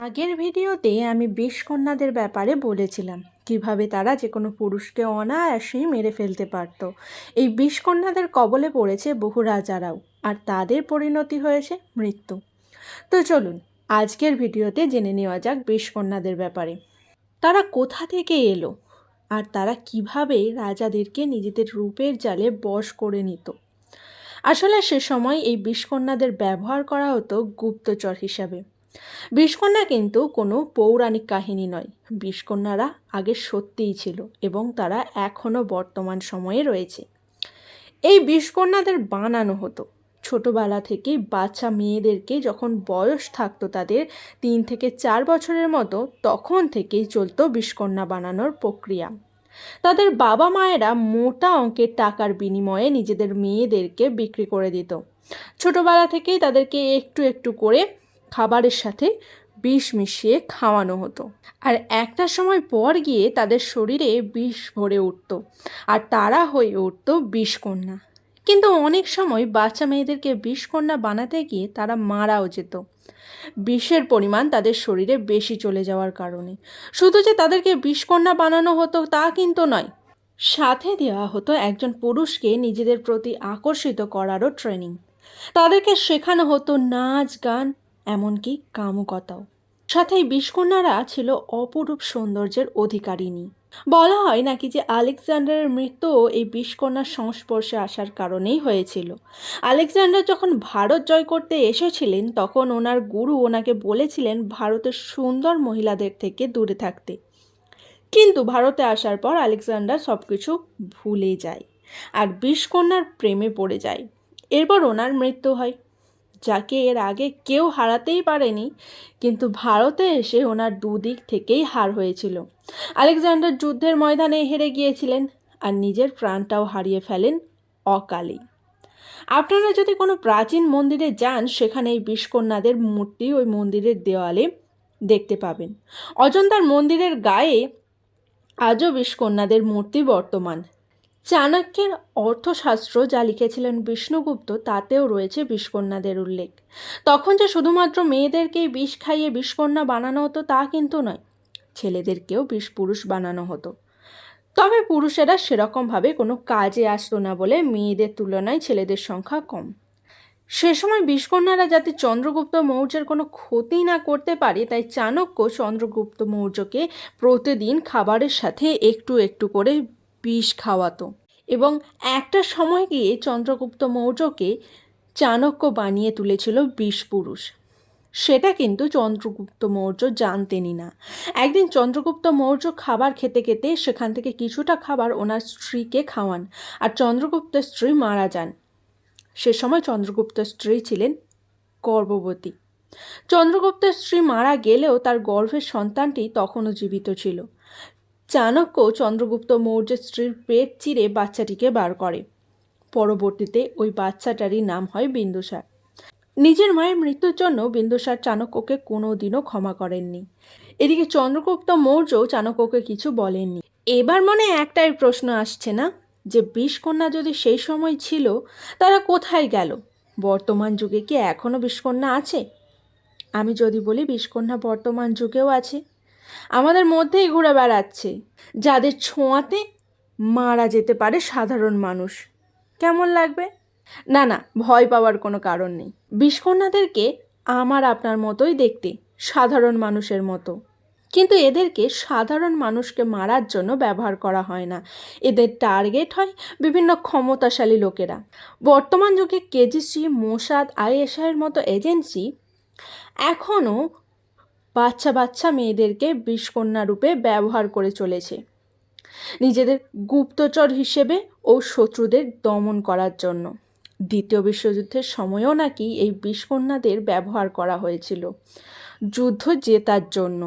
আগের ভিডিওতে আমি বিষকন্যাদের ব্যাপারে বলেছিলাম, কীভাবে তারা যে কোনো পুরুষকে অনায়াসেই মেরে ফেলতে পারত। এই বিষকন্যাদের কবলে পড়েছে বহু রাজারাও, আর তাদের পরিণতি হয়েছে মৃত্যু। তো চলুন, আজকের ভিডিওতে জেনে নেওয়া যাক বিষকন্যাদের ব্যাপারে। তারা কোথা থেকে এলো, আর তারা কীভাবে রাজাদেরকে নিজেদের রূপের জালে বশ করে নিত। আসলে সে সময় এই বিষকন্যাদের ব্যবহার করা হতো গুপ্তচর হিসাবে। বিষকন্যা কিন্তু কোনো পৌরাণিক কাহিনী নয়। বিষকন্যারা আগে সত্যিই ছিল এবং তারা এখনও বর্তমান সময়ে রয়েছে। এই বিষকন্যাদের বানানো হতো। ছোটোবেলা থেকেই বাচ্চা মেয়েদেরকে যখন বয়স থাকতো তাদের তিন থেকে চার বছরের মতো, তখন থেকেই চলতো বিষকন্যা বানানোর প্রক্রিয়া। তাদের বাবা মায়েরা মোটা অঙ্কের টাকার বিনিময়ে নিজেদের মেয়েদেরকে বিক্রি করে দিত। ছোটোবেলা থেকেই তাদেরকে একটু একটু করে খাবারের সাথে বিষ মিশিয়ে খাওয়ানো হতো। আর একটা সময় পর গিয়ে তাদের শরীরে বিষ ভরে উঠত আর তারা হয়ে উঠত বিষকন্যা। কিন্তু অনেক সময় বাচ্চা মেয়েদেরকে বিষকন্যা বানাতে গিয়ে তারা মারাও যেত। বিষের পরিমাণ তাদের শরীরে বেশি চলে যাওয়ার কারণে। শুধু যে তাদেরকে বিষকন্যা বানানো হতো তা কিন্তু নয়, সাথে দেওয়া হতো একজন পুরুষকে নিজেদের প্রতি আকর্ষিত করারও ট্রেনিং তাদেরকে শেখানো হতো নাচ, গান এমনকি কামুকতাও। সাথে বিষকন্যারা ছিল অপরূপ সৌন্দর্যের অধিকারিণী। বলা হয় নাকি যে আলেকজান্ডারের মৃত্যু এই বিষকন্যার সংস্পর্শে আসার কারণেই হয়েছিল। আলেকজান্ডার যখন ভারত জয় করতে এসেছিলেন, তখন ওনার গুরু ওনাকে বলেছিলেন ভারতের সুন্দর মহিলাদের থেকে দূরে থাকতে। কিন্তু ভারতে আসার পর আলেকজান্ডার সব কিছু ভুলে যায় আর বিষকন্যার প্রেমে পড়ে যায়। এরপর ওনার মৃত্যু হয়। যাকে এর আগে কেউ হারাতেই পারেনি, কিন্তু ভারতে এসে ওনার দুদিক থেকেই হার হয়েছিল। আলেকজান্ডার যুদ্ধের ময়দানে হেরে গিয়েছিলেন আর নিজের প্রাণটাও হারিয়ে ফেলেন অকালেই আপনারা যদি কোনো প্রাচীন মন্দিরে যান সেখানে এই বিষকন্যাদের মূর্তি ওই মন্দিরের দেওয়ালে দেখতে পাবেন। অজন্তার মন্দিরের গায়ে আজও বিষকন্যাদের মূর্তি বর্তমান। চাণক্যের অর্থশাস্ত্র যা লিখেছিলেন বিষ্ণুগুপ্ত, তাতেও রয়েছে বিষকন্যাদের উল্লেখ। তখন যে শুধুমাত্র মেয়েদেরকেই বিষ খাইয়ে বিষকন্যা বানানো হতো, তা কিন্তু নয়, ছেলেদেরকেও বিষ পুরুষ বানানো হতো। তবে পুরুষেরা সেরকমভাবে কোনো কাজে আসতো না বলে মেয়েদের তুলনায় ছেলেদের সংখ্যা কম। সে সময় বিষকন্যারা যাতে চন্দ্রগুপ্ত মৌর্যের কোনো ক্ষতি না করতে পারে, তাই চাণক্য চন্দ্রগুপ্ত মৌর্যকে প্রতিদিন খাবারের সাথে একটু একটু করে বিষ খাওয়াতো। এবং একটা সময় গিয়ে চন্দ্রগুপ্ত মৌর্যকে চাণক্য বানিয়ে তুলেছিল বিষ পুরুষ। সেটা কিন্তু চন্দ্রগুপ্ত মৌর্য জানতেনই না। একদিন চন্দ্রগুপ্ত মৌর্য খাবার খেতে খেতে সেখান থেকে কিছুটা খাবার ওনার স্ত্রীকে খাওয়ান আর চন্দ্রগুপ্তের স্ত্রী মারা যান। সে সময় চন্দ্রগুপ্তের স্ত্রী ছিলেন গর্ভবতী। চন্দ্রগুপ্তের স্ত্রী মারা গেলেও তার গর্ভের সন্তানটি তখনও জীবিত ছিল। চাণক্য চন্দ্রগুপ্ত মৌর্যের স্ত্রীর পেট চিরে বাচ্চাটিকে বার করে। পরবর্তীতে ওই বাচ্চাটারই নাম হয় বিন্দুসার। নিজের মায়ের মৃত্যুর জন্য বিন্দুসার চাণক্যকে কোনো দিনও ক্ষমা করেননি। এদিকে চন্দ্রগুপ্ত মৌর্য চাণক্যকে কিছু বলেননি। এবার মনে একটাই প্রশ্ন আসছে না, যে বিষকন্যা যদি সেই সময় ছিল, তারা কোথায় গেল? বর্তমান যুগে কি এখনও বিষকন্যা আছে? আমি যদি বলি, বিষকন্যা বর্তমান যুগেও আছে। আমাদের মধ্যেই ঘুরে বেড়াচ্ছে। যাদের ছোঁয়াতে মারা যেতে পারে সাধারণ মানুষ। কেমন লাগবে? না না, ভয় পাওয়ার কোনো কারণ নেই। বিষকন্যাদেরকে আমার আপনার মতোই দেখতে, সাধারণ মানুষের মতো। কিন্তু এদেরকে সাধারণ মানুষকে মারার জন্য ব্যবহার করা হয় না। এদের টার্গেট হয় বিভিন্ন ক্ষমতাশালী লোকেরা। বর্তমান যুগে কেজিসি, মোসাদ, আইএসআইয়ের মতো এজেন্সি এখনও বাচ্চা বাচ্চা মেয়েদেরকে বিষকন্যা রূপে ব্যবহার করে চলেছে। নিজেদের গুপ্তচর হিসেবে ও শত্রুদের দমন করার জন্য। দ্বিতীয় বিশ্বযুদ্ধের সময়ও নাকি এই বিষকন্যাদের ব্যবহার করা হয়েছিল। যুদ্ধ জেতার জন্য।